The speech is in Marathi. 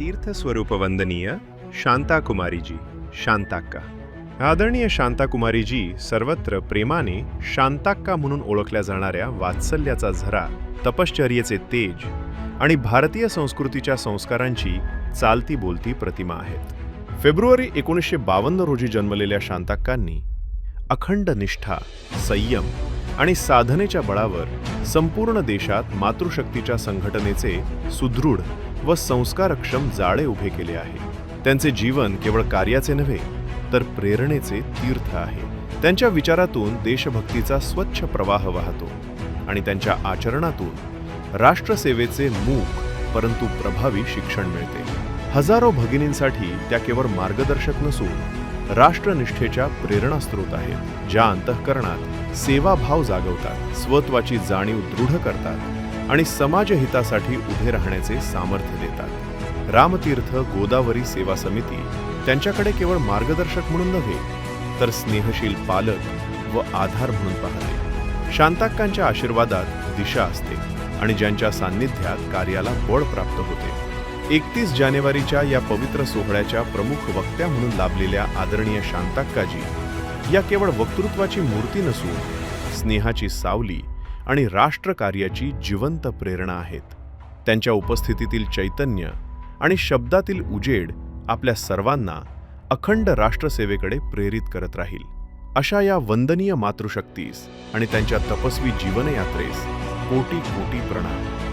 तीर्थस्वरूप वंदनीय शांताकुमारीजी शांताक्का आदरणीय शांताकुमारीजी सर्वत्र प्रेमाने शांताक्का म्हणून ओळखल्या जाणाऱ्या वात्सल्याचा झरा तपश्चर्येचे तेज आणि भारतीय संस्कृतीच्या संस्कारांची चालती बोलती प्रतिमा आहेत. फेब्रुवारी एकोणीसशे बावन्न रोजी जन्मलेल्या शांताक्कांनी अखंड निष्ठा संयम आणि साधनेच्या बळावर संपूर्ण देशात मातृशक्तीच्या संघटनेचे सुदृढ व संस्कारक्षम जाळे उभे केले आहे. त्यांचे जीवन केवळ कार्याचे नव्हे तर प्रेरणेचे तीर्थ आहे. त्यांच्या विचारातून देशभक्तीचा स्वच्छ प्रवाह वाहतो आणि त्यांच्या आचरणातून राष्ट्रसेवेचे मूक परंतु प्रभावी शिक्षण मिळते. हजारो भगिनींसाठी त्या केवळ मार्गदर्शक नसून राष्ट्रनिष्ठेच्या प्रेरणास्त्रोत आहेत ज्या अंतःकरणात सेवाभाव जागवतात स्वत्वाची जाणीव दृढ करतात. आणि समाजहितासाठी उभे राहण्याचे सामर्थ्य देतात. रामतीर्थ गोदावरी सेवा समिती त्यांच्याकडे केवळ मार्गदर्शक म्हणून नव्हे तर स्नेहशील पालक व आधार म्हणून पाहते. शांताक्कांच्या आशीर्वादात दिशा असते आणि ज्यांच्या सान्निध्यात कार्याला बळ प्राप्त होते. एकतीस जानेवारीच्या या पवित्र सोहळ्याच्या प्रमुख वक्त्या म्हणून लाभलेल्या आदरणीय शांताक्काजी या केवळ वक्तृत्वाची मूर्ती नसून स्नेहाची सावली आणि राष्ट्रकार्याची जिवंत प्रेरणा आहेत. त्यांच्या उपस्थितीतील चैतन्य आणि शब्दातील उजेड आपल्या सर्वांना अखंड राष्ट्रसेवेकडे प्रेरित करत राहील. अशा या वंदनीय मातृशक्तीस आणि त्यांच्या तपस्वी जीवनयात्रेस कोटी कोटी प्रणाम.